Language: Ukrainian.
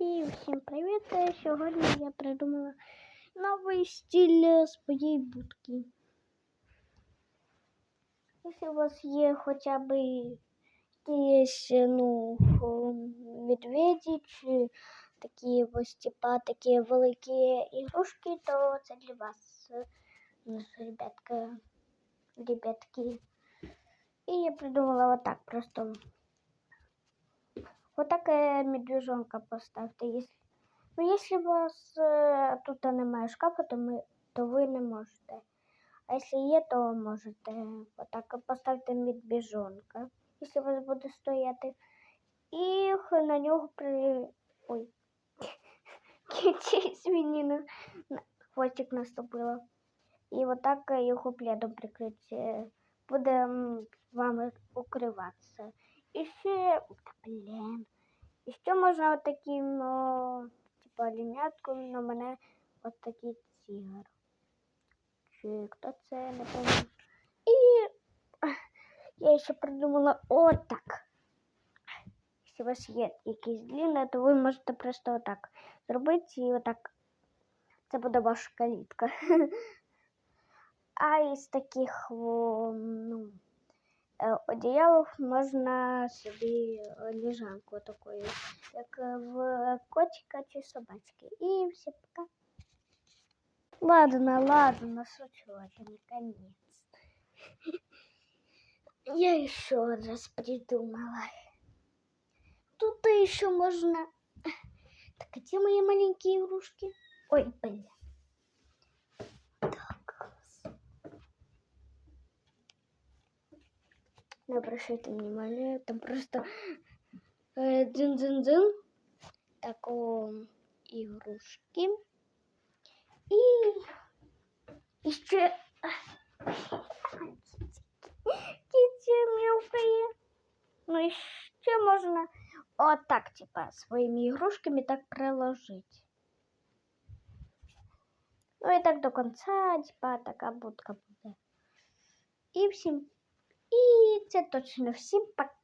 І всім привіт! Сьогодні я придумала новий стиль своєї будки. Якщо у вас є хоча б якісь ну, медведі чи такі ось типа такі великі ігрушки, то це для вас, ребятка, ребятки. І я придумала отак просто. Вот такая медвежонка поставьте. Если, ну, если у вас э, тут немає шкафа, то, ми, то ви не можете. А якщо є, то можете. Отак поставте медвежонка, якщо у вас буде стояти. І на нього при... Ой. Мені на хвостик наступило. І отак його пледом прикрити. Буде вам укриватися. І ще, блін, і ще можна отаким, о, типа лінятком на мене от такий тігр. Чи хто це, не пам'ятаю. І я ще придумала отак. Якщо у вас є якийсь длинний, то ви можете просто отак зробити і отак. Це буде ваша калітка. А із таких о, ну, е, одіялок можна собі е, лежанку такою, як е, в котика чи собачки. І все пока. Ладно, ладно, шучу, это не конец. Я еще раз придумала. Тут еще можно... Так, а где мои маленькие игрушки? Ой, блин. Не обращайте внимания, там просто э, дзин-дзин-дзин. Так, о, игрушки. І ще кіті мілкає. Ну і ще можна отак, типа, своїми ігрушками так приложити. Ну і так до кінця, типа, така будка буде. І всім. І це точно всім пока.